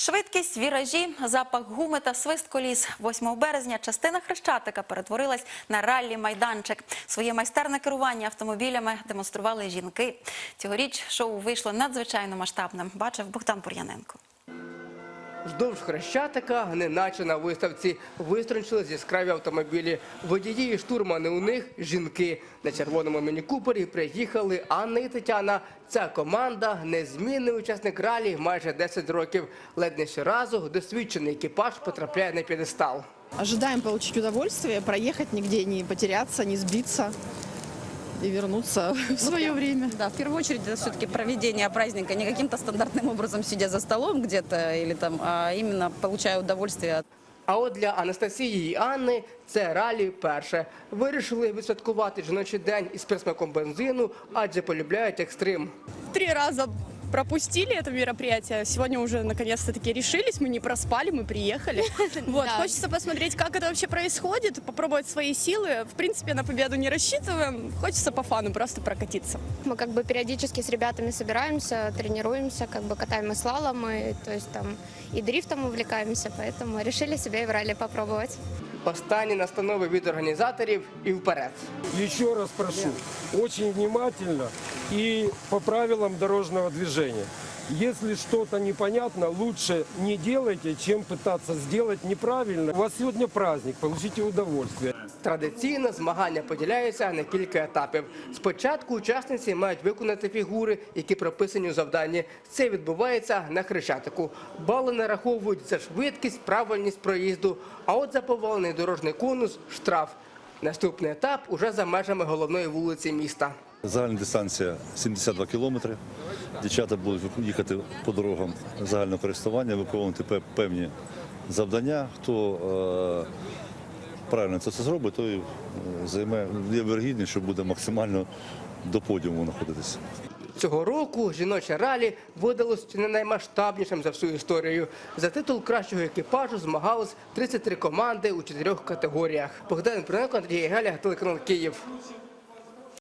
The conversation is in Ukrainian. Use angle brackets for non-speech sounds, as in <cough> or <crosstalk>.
Швидкість, віражі, запах гуми та свист коліс. 8 березня частина Хрещатика перетворилась на раллі-майданчик. Своє майстерне керування автомобілями демонстрували жінки. Цьогоріч шоу вийшло надзвичайно масштабним. Бачив Богдан Бур'яненко. Вздовж Хрещатика, неначе на виставці, виструнчились яскраві автомобілі. Водії і штурмани у них – жінки. На червоному міні-купері приїхали Анна і Тетяна. Ця команда – незмінний учасник ралі майже 10 років. Ледь не щоразу досвідчений екіпаж потрапляє на п'єдестал. Ожидаем получить удовольствие, проехать нигде, не потеряться, не сбиться и вернуться в свое время. Да, в первую очередь это все-таки проведение праздника не каким-то стандартным образом сидя за столом где-то или там, а именно получая удовольствие от А от для Анастасії і Анни це ралі перше. Вирішили відсвяткувати жіночий день із присмаком бензину, адже полюбляють екстрим. три раза пропустили это мероприятие. Сегодня уже наконец-то таки решились. Мы не проспали, мы приехали. <laughs> Вот, Да. хочется посмотреть, как это вообще происходит, попробовать свои силы. В принципе, на победу не рассчитываем. Хочется по фану просто прокатиться. Мы как бы периодически с ребятами собираемся, тренируемся, как бы катаем и слаломы, то есть там и дрифтом увлекаемся, поэтому решили себя и в ралли попробовать. Останні настанови від організаторів і вперед. Еще раз прошу, очень внимательно и по правилам дорожного движения. Если что-то непонятно, лучше не делайте, чем пытаться сделать неправильно. У вас сегодня праздник, получите удовольствие. Традиційно змагання поділяються на кілька етапів. Спочатку учасниці мають виконати фігури, які прописані у завданні. Це відбувається на хрещатику. Бали нараховують за швидкість, правильність проїзду. А от за повалений дорожній конус штраф. Наступний етап уже за межами головної вулиці міста. Загальна дистанція 72 кілометри. Дівчата будуть їхати по дорогам загального користування, виконувати певні завдання. Хто е, правильно це все зробить, той е, займе є вергідність, що буде максимально до подіуму знаходитися. Цього року жіноче ралі видалось чи не наймасштабнішим за всю історію. За титул кращого екіпажу змагались 33 команди у чотирьох категоріях. Богдан Проненко, Андрій Геля, телеканал Київ.